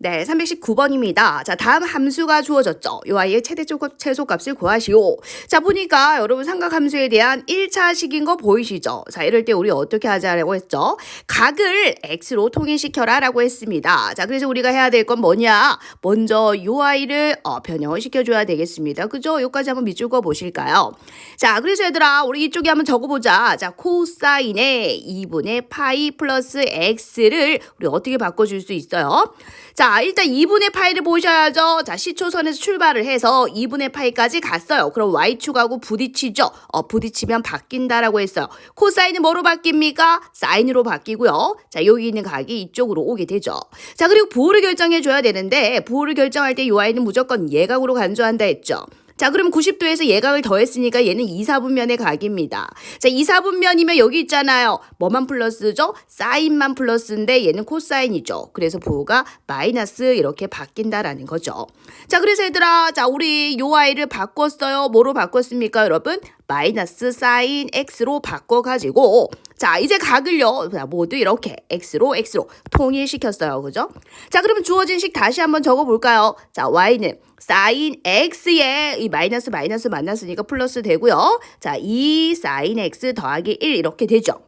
네, 319번입니다. 자, 다음 함수가 주어졌죠. 이 아이의 최대 최소- 최소값을 구하시오. 자, 보니까 여러분 삼각함수에 대한 1차식인 거 보이시죠? 자, 이럴 때 우리 어떻게 하자라고 했죠? 각을 x로 통일시켜라 라고 했습니다. 자, 그래서 우리가 해야 될 건 뭐냐? 먼저 이 아이를 어, 변형을 시켜줘야 되겠습니다. 그죠? 여기까지 한번 밑줄 그어 보실까요? 자, 그래서 얘들아, 우리 이쪽에 한번 적어보자. 자, 코사인의 2분의 파이 플러스 x를 우리 어떻게 바꿔줄 수 있어요? 자, 일단 2분의 파이를 보셔야죠. 자, 시초선에서 출발을 해서 2분의 파이까지 갔어요. 그럼 y축하고 부딪히죠. 어, 부딪히면 바뀐다라고 했어요. 코사인은 뭐로 바뀝니까? 사인으로 바뀌고요. 자, 여기 있는 각이 이쪽으로 오게 되죠. 자, 그리고 부호를 결정해 줘야 되는데 부호를 결정할 때이 y는 무조건 예각으로 간주한다 했죠. 자, 그럼 90도에서 예각을 더했으니까 얘는 2, 4분면의 각입니다. 자, 2, 4분면이면 여기 있잖아요. 뭐만 플러스죠? 사인만 플러스인데 얘는 코사인이죠. 그래서 부호가 마이너스 이렇게 바뀐다라는 거죠. 자, 그래서 얘들아, 자, 우리 요 아이를 바꿨어요. 뭐로 바꿨습니까, 여러분? 마이너스 사인 x로 바꿔가지고 자 이제 각을요 자, 모두 이렇게 x로 x로 통일시켰어요 그죠 자 그러면 주어진 식 다시 한번 적어볼까요 자 y는 사인 x에 이 마이너스 마이너스 만났으니까 플러스 되고요 자 2 사인 x 더하기 1 이렇게 되죠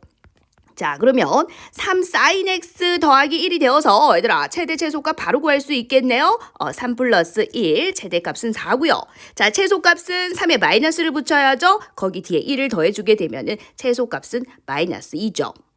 자, 그러면 3 sin x 더하기 1이 되어서 얘들아 최대 최소값 바로 구할 수 있겠네요. 어, 3 플러스 1 최대값은 4고요. 자, 최소값은 3에 마이너스를 붙여야죠. 거기 뒤에 1을 더해 주게 되면은 최소값은 마이너스 2죠.